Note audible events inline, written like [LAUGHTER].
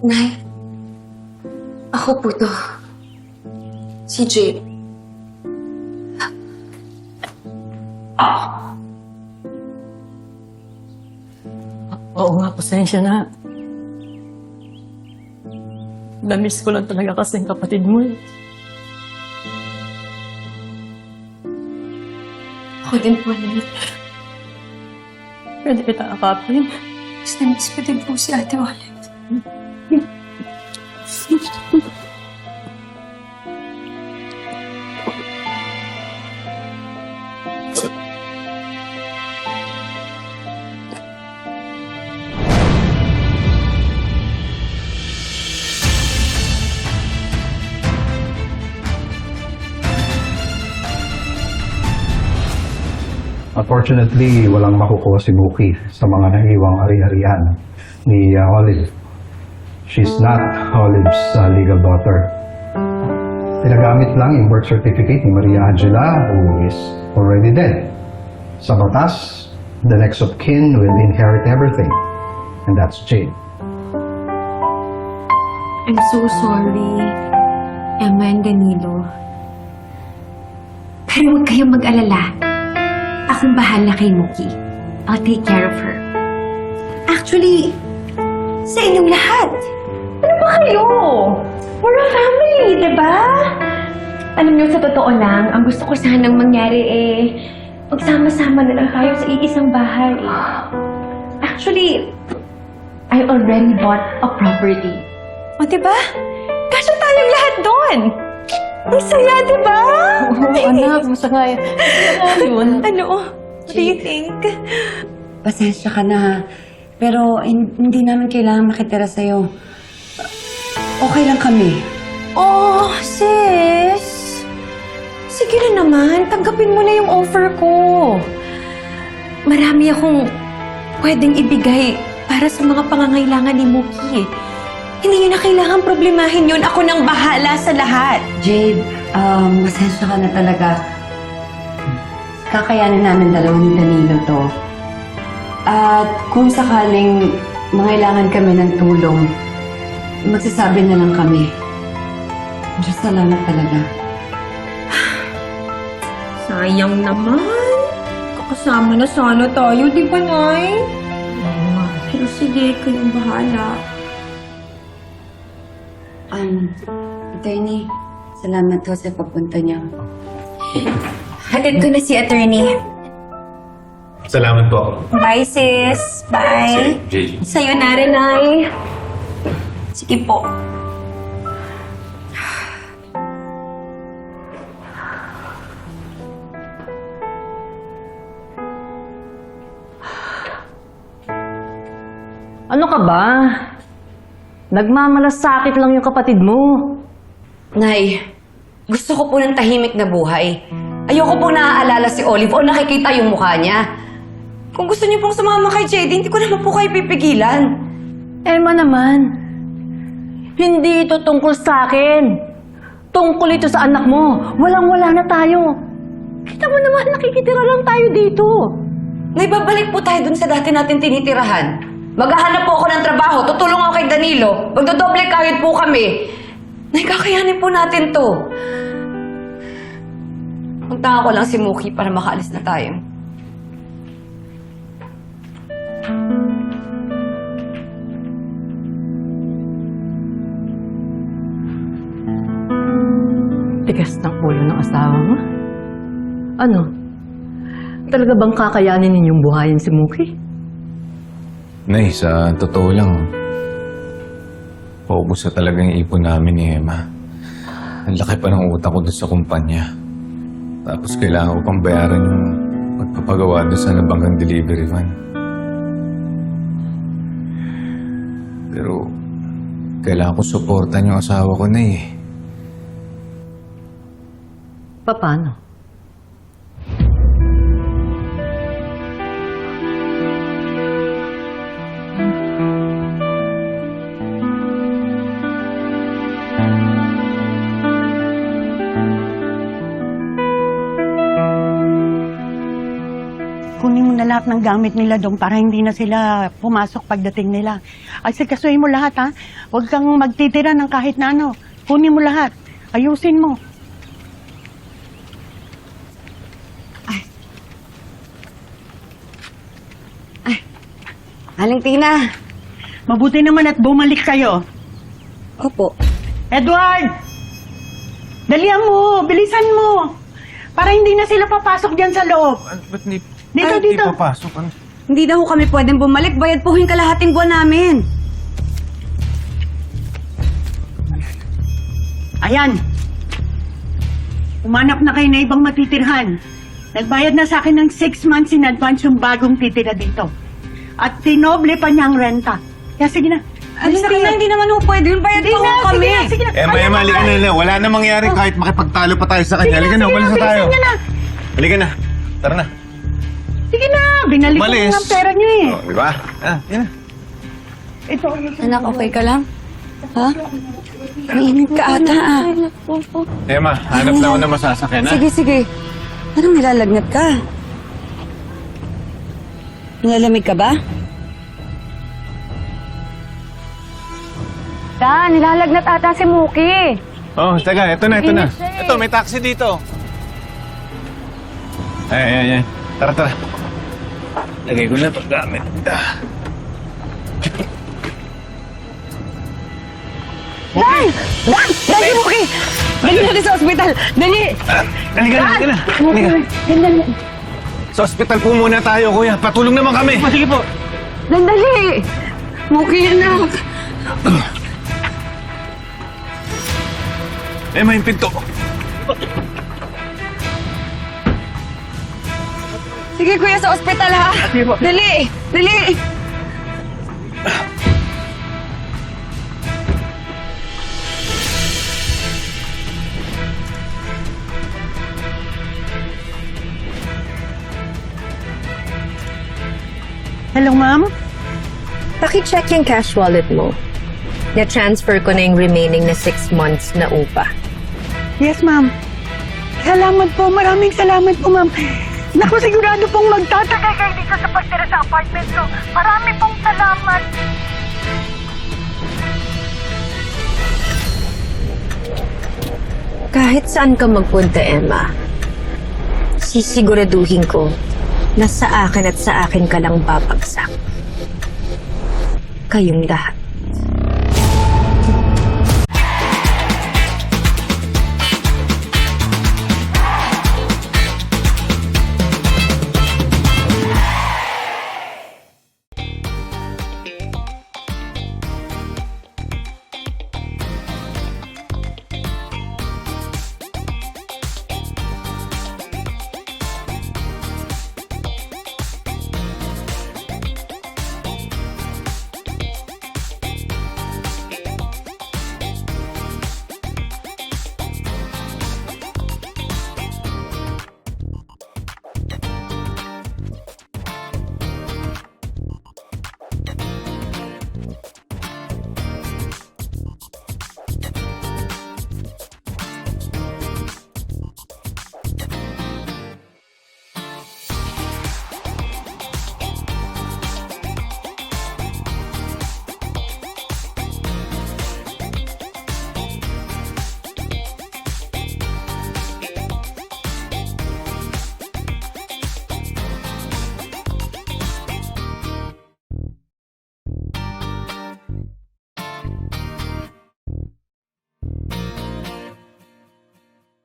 Nay, ako po to. Si Jade. Oo nga, pasensya na. Namiss ko lang talaga kasi ang kapatid mo eh. Ako din po, Nay. Pwede kita akapin. Mas na-miss ko din po si Ate Olive. Unfortunately, walang makukuha si Muki sa mga naiwang ari-arian ni uh, Olive. She's not Olive's uh, legal daughter. Pinagamit lang yung birth certificate ni Maria Angela who is already dead. Sa batas, the next of kin will inherit everything. And that's Jade. I'm so sorry, Emma and Danilo. Pero huwag kayong mag-alala. Akong bahala kay Muki. I'll take care of her. Actually, sa inyong lahat. Ano ba kayo? We're a family, di ba? Alam niyo, sa totoo lang, ang gusto ko sanang mangyari eh, magsama-sama na lang tayo sa iisang bahay. Actually, I already bought a property. O, diba? Kasya tayong lahat doon. Ang saya, diba? Oo, [LAUGHS] anak, masaya. [LAUGHS] Yun. Ano? What do you think? Pasensya ka na ha. Pero hin- hindi namin kailangan makitira sa'yo. Okay lang kami. Oh, sis. Sige na naman, tanggapin mo na yung offer ko. Marami akong pwedeng ibigay para sa mga pangangailangan ni Muki. Hindi niyo na kailangan problemahin yun. Ako nang bahala sa lahat. Jade, um, pasensya ka na talaga. Kakayanin namin dalawa ni Danilo to. At kung sakaling mangailangan kami ng tulong, magsasabi na lang kami. Diyos salamat talaga. Sayang naman. Kakasama na sana tayo, di ba, Nay? Pero sige, kayong bahala. Um, attorney, salamat ho sa pagpunta niyo. Hatid ko na si attorney. Salamat po. Bye, sis. Bye. Jade. Sa'yo na rin, Nay. Sige po. Ano ka ba? Nagmamalasakit lang yung kapatid mo. Nay, gusto ko po ng tahimik na buhay. Ayoko pong naaalala si Olive o nakikita yung mukha niya. Kung gusto niyo pong sumama kay JD, hindi ko naman po kayo pipigilan. Emma naman, hindi ito tungkol sa akin. Tungkol ito sa anak mo. Walang-wala na tayo. Kita mo naman, nakikitira lang tayo dito. Nay, babalik po tayo dun sa dati natin tinitirahan. Maghahanap po ako ng trabaho, tutulong ako kay Danilo. Magdodoble kahit po kami. Nay, kakayanin po natin to. Punta ko lang si Muki para makaalis na tayo. Tigas ng ulo ng asawa mo. Ano? Talaga bang kakayanin ninyong buhayin si Muki? Nay, sa totoo lang, paubos na talaga yung ipon namin ni Emma. Ang laki pa ng utang ko doon sa kumpanya. Tapos kailangan ko pang bayaran yung pagpapagawa doon sa nabanggang delivery van. Pero, kailangan ko supportan yung asawa ko na eh. Paano? Kunin mo na lahat ng gamit nila doon para hindi na sila pumasok pagdating nila. Ay, sikasuhin mo lahat, ha? Huwag kang magtitira ng kahit na ano. Kunin mo lahat. Ayusin mo. Aling Tina. Mabuti naman at bumalik kayo. Opo. Edward! Dalihan mo! Bilisan mo! Para hindi na sila papasok dyan sa loob. Ba't ni... Dito, Ay, dito. Di papasok. Ano? Hindi na ho kami pwedeng bumalik. Bayad po yung kalahating buwan namin. Ayan. Umanap na kayo na ibang matitirhan. Nagbayad na sa akin ng six months in advance yung bagong titira dito. At tinoble pa niya ang renta. Kaya sige na. Alis na kayo. hindi naman ho pwede yun. Bayad Sige pa ho na, kami. sige na, sige na. Emma, Ayan Emma, na halika na, na. Wala na mangyari kahit makipagtalo pa tayo sa kanya. Sige Halika na, na, sige umalis na, na tayo. niyo na. Halika na. Tara na. Sige na, binalik ko Umalis. na ang pera niyo eh. Oh, di ba? Ah, yan na. Ito, Anak, okay ka lang? Ha? Mainit ka ata ah. Emma, hanap na ako na masasakyan, ha? Sige, sige. Parang nilalagnat ka. Nilalamig ka ba? Da, nilalagnat ata si Muki. Oh, teka, ito na, ito na. Init siya eh. Ito, may taxi dito. Ay, ay, ay. Tara, tara. Lagay ko na paggamit. Ah. Dali, Muki! Dali natin sa ospital! Dali! Ah, Halika na, halika na. Halika. Sa ospital po muna tayo, kuya. Patulong naman kami. Sige po. Dali! Muki, anak! Emma, yung pinto. Sige, kuya, sa ospital ha! Dali! Dali! Hello ma'am. Paki-check yung cash wallet mo. Na-transfer ko na yung remaining na six months na upa. Yes ma'am. Salamat po, maraming salamat po ma'am. Naku, sigurado pong magtatagal kayo dito sa pagtira sa apartment ko. Marami pong salamat. Kahit saan ka magpunta, Emma, sisiguraduhin ko na sa akin at sa akin ka lang babagsak. Kayong lahat.